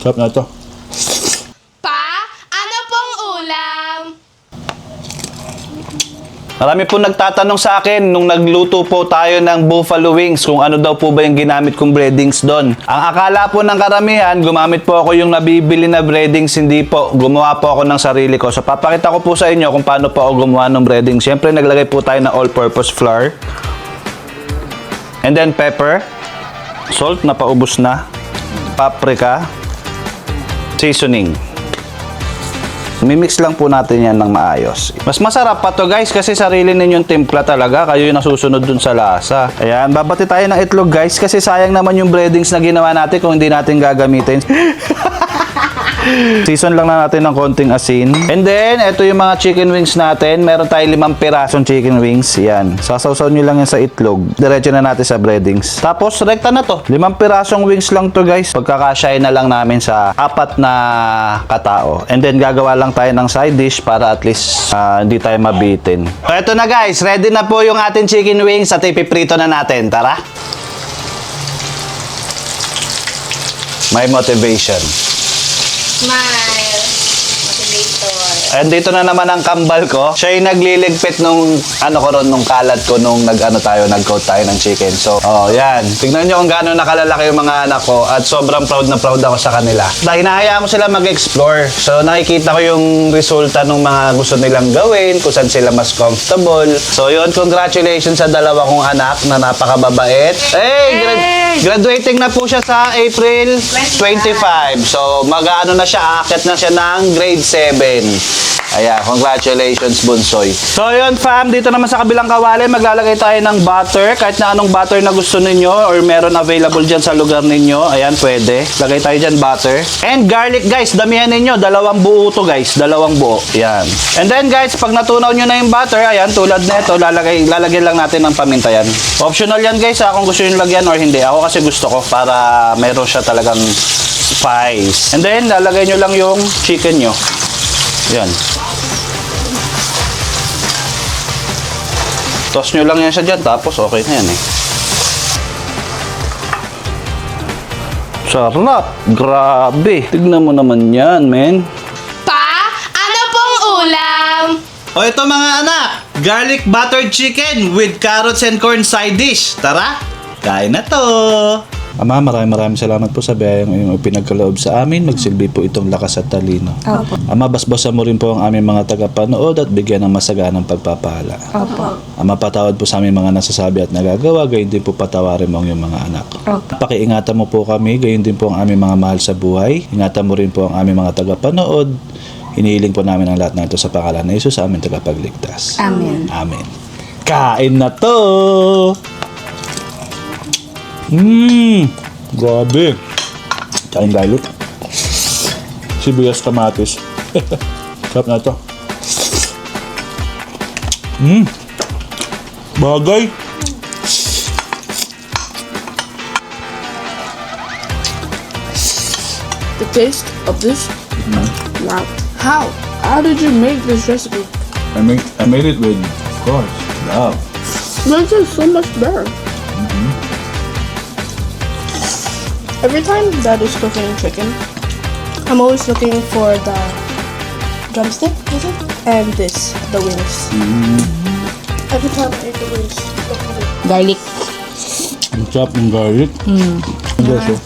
Sarap na ito. Pa, ano pong ulam? Marami po nagtatanong sa akin nung nagluto po tayo ng buffalo wings kung ano daw po ba yung ginamit kong breadings doon. Ang akala po ng karamihan, gumamit po ako yung nabibili na breadings, hindi po. Gumawa po ako ng sarili ko. So papakita ko po sa inyo kung paano po ako gumawa ng breadings. Siyempre naglagay po tayo ng all-purpose flour. And then pepper. Salt na paubos na. Paprika. Seasoning. Mimix lang po natin yan ng maayos. Mas masarap pa to guys kasi sarili ninyong timpla talaga. Kayo yung nasusunod dun sa lasa. Ayan, babati tayo ng itlog guys kasi sayang naman yung breadings na ginawa natin kung hindi natin gagamitin. Season lang na natin ng konting asin. And then, ito yung mga chicken wings natin. Meron tayo limang pirasong chicken wings. Yan. Sasawsaw nyo lang yan sa itlog. Diretso na natin sa breadings. Tapos, rekta na to. Limang pirasong wings lang to guys. Pagkakasya na lang namin sa apat na katao. And then, gagawa lang tayo ng side dish para at least ah, hindi tayo mabitin. So, ito na guys. Ready na po yung ating chicken wings at ipiprito na natin. Tara. May motivation. 卖 And dito na naman ang kambal ko. Siya yung nagliligpit nung ano ko ron, nung kalat ko nung nag-ano tayo, nag-coat tayo ng chicken. So, oh, yan. Tignan nyo kung gaano nakalalaki yung mga anak ko at sobrang proud na proud ako sa kanila. Dahil hinahayaan mo sila mag-explore. So, nakikita ko yung resulta ng mga gusto nilang gawin, kung saan sila mas comfortable. So, yun, congratulations sa dalawa kong anak na napakababait. Hey! grad- graduating na po siya sa April 25. So, mag-ano na siya, aakyat na siya ng grade 7. Ayan, congratulations, Bunsoy. So, yun, fam, dito naman sa kabilang kawali, maglalagay tayo ng butter. Kahit na anong butter na gusto ninyo or meron available dyan sa lugar ninyo. Ayan, pwede. Lagay tayo dyan butter. And garlic, guys, damihan ninyo. Dalawang buo to, guys. Dalawang buo. Ayan. And then, guys, pag natunaw nyo na yung butter, ayan, tulad na ito, lalagay, lalagyan lang natin ng paminta yan. Optional yan, guys, ha, kung gusto nyo lagyan or hindi. Ako kasi gusto ko para meron siya talagang spice. And then, lalagay nyo lang yung chicken nyo. Yan. Toss nyo lang yan siya dyan, tapos okay na yan eh. Sarap! Grabe! Tignan mo naman yan, men. Pa, ano pong ulam? O ito mga anak, garlic buttered chicken with carrots and corn side dish. Tara, kain na to! Ama, maraming maraming salamat po sa biyayang iyong pinagkaloob sa amin. Magsilbi po itong lakas at talino. Opo. Ama, basbasan mo rin po ang aming mga tagapanood at bigyan ng masaganang pagpapala. Opo. Ama, patawad po sa aming mga nasasabi at nagagawa, gayon din po patawarin mo ang iyong mga anak. Opo. Pakiingatan mo po kami, gayon din po ang aming mga mahal sa buhay. Ingatan mo rin po ang aming mga tagapanood. Hinihiling po namin ang lahat na ito sa pangalan ng Isus sa aming tagapagligtas. Amen. Amen. Kain na to! Mmm! Grabe! Kain garlic. Sibuyas kamatis. Sarap na to. Mmm! Bagay! the taste of this. Mm-hmm. Wow. How? How did you make this recipe? I made, I made it with, of course, love. This is so much better. Mm-hmm. Every time Dad is cooking chicken, I'm always looking for the drumstick, is it? And this, the wings. Mm-hmm. Every time I eat the wings. Garlic. Ang sarap ng garlic. Mm. Ang oh.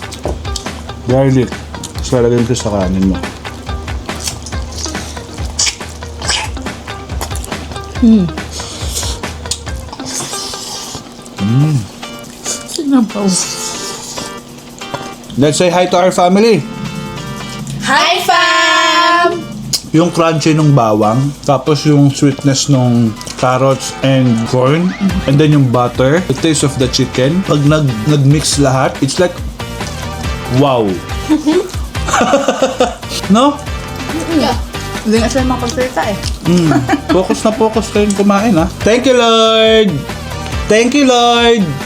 Garlic. Tapos lalagay ito sa kanin mo. Mm. Mm. Tignan po. Let's say hi to our family. Hi, fam! Yung crunchy ng bawang, tapos yung sweetness ng carrots and corn, and then yung butter, the taste of the chicken. Pag nag nag-mix lahat, it's like wow. no? Hindi nga siya makapagsalita eh. Focus na focus kayong kumain ha. Thank you Lord. Thank you Lord.